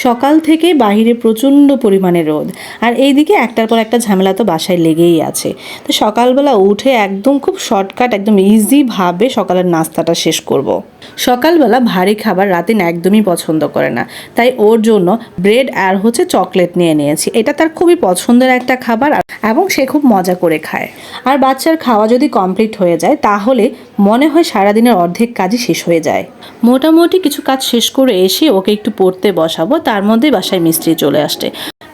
সকাল থেকে বাহিরে প্রচণ্ড পরিমাণে রোদ আর এই দিকে একটার পর একটা ঝামেলা তো বাসায় লেগেই আছে তো সকালবেলা উঠে একদম খুব শর্টকাট একদম ইজিভাবে সকালের নাস্তাটা শেষ করব। সকালবেলা ভারী খাবার রাতিন একদমই পছন্দ করে না। তাই ওর জন্য ব্রেড আর হচ্ছে চকলেট নিয়ে নিয়েছি। এটা তার খুবই পছন্দের একটা খাবার এবং সে খুব মজা করে খায়। আর বাচ্চার খাওয়া যদি কমপ্লিট হয়ে যায়, তাহলে মনে হয় সারাদিনের অর্ধেক কাজই শেষ হয়ে যায়। মোটামুটি কিছু কাজ শেষ করে এসে ওকে একটু পড়তে বসাবো। তার মধ্যে বাসায় মিস্ত্রি চলে আসছে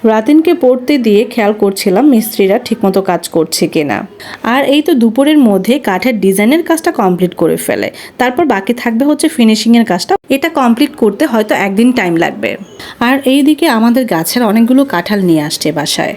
রাতিনকে পড়তে দিয়ে খেয়াল করছিলাম মিস্ত্রিরা ঠিকমতো কাজ করছে কিনা। আর এই তো দুপুরের মধ্যে কাঠের ডিজাইনের কাজটা কমপ্লিট করে ফেলে। তারপর বাকি থাকবে হচ্ছে ফিনিশিংয়ের কাজটা। এটা কমপ্লিট করতে হয়তো একদিন টাইম লাগবে। আর এইদিকে আমাদের গাছের অনেকগুলো কাঁঠাল নিয়ে আসছে বাসায়।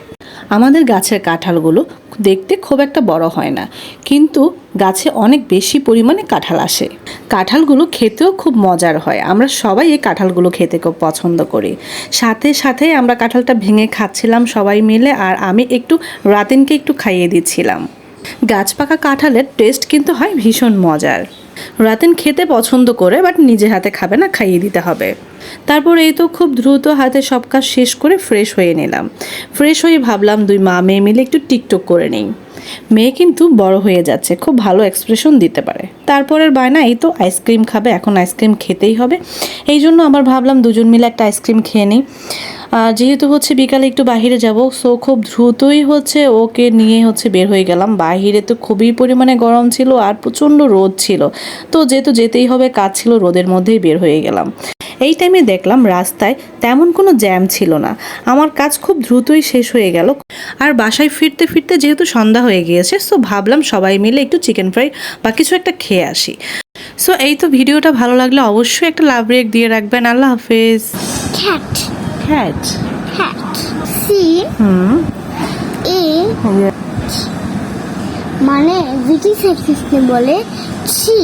আমাদের গাছের কাঁঠালগুলো দেখতে খুব একটা বড় হয় না। কিন্তু গাছে অনেক বেশি পরিমাণে কাঁঠাল আসে। কাঁঠালগুলো খেতেও খুব মজার হয়। আমরা সবাই এই কাঁঠালগুলো খেতে খুব পছন্দ করি। সাথে সাথে আমরা কাঁঠালটা ভেঙে খাচ্ছিলাম সবাই মিলে আর আমি একটু রাতিনকে একটু খাইয়ে দিচ্ছিলাম। গাছ পাকা কাঁঠালের টেস্ট কিন্তু হয় ভীষণ মজার। রাতেন খেতে পছন্দ করে বাট নিজে হাতে খাবে না, খাইয়ে দিতে হবে। তারপর এই তো খুব দ্রুত হাতে সব কাজ শেষ করে ফ্রেশ হয়ে নিলাম। ফ্রেশ হয়ে ভাবলাম দুই মা মেয়ে মিলে একটু টিকটক করে নিই। মেয়ে কিন্তু বড় হয়ে যাচ্ছে, খুব ভালো এক্সপ্রেশন দিতে পারে। তারপরের বায়না এই তো আইসক্রিম খাবে, এখন আইসক্রিম খেতেই হবে। এই জন্য আবার ভাবলাম দুজন মিলে একটা আইসক্রিম খেয়ে নিই। যেহেতু হচ্ছে বিকালে একটু বাইরে যাব সো খুব দ্রুতই হচ্ছে ওকে নিয়ে হচ্ছে বের হয়ে গেলাম। বাইরে তো খুবই পরিমাণে গরম ছিল আর প্রচণ্ড রোদ ছিল। তো যেহেতু যেতেই হবে, কাজ ছিল, রোদের মধ্যেই বের হয়ে গেলাম। এই টাইমে দেখলাম রাস্তায় তেমন কোনো জ্যাম ছিল না। আমার কাজ খুব দ্রুতই শেষ হয়ে গেল। আর বাসায় ফিরতে ফিরতে যেহেতু সন্ধ্যা হয়ে গিয়েছে সো ভাবলাম সবাই মিলে একটু চিকেন ফ্রাই বা কিছু একটা খেয়ে আসি। সো এই তো ভিডিওটা ভালো লাগলে অবশ্যই একটা লাভ রেক দিয়ে রাখবেন। আল্লাহ হাফেজ। Cat hat cat c. Hmm. a মানে ব্রিটিশ সিস্টেম বলে ছি।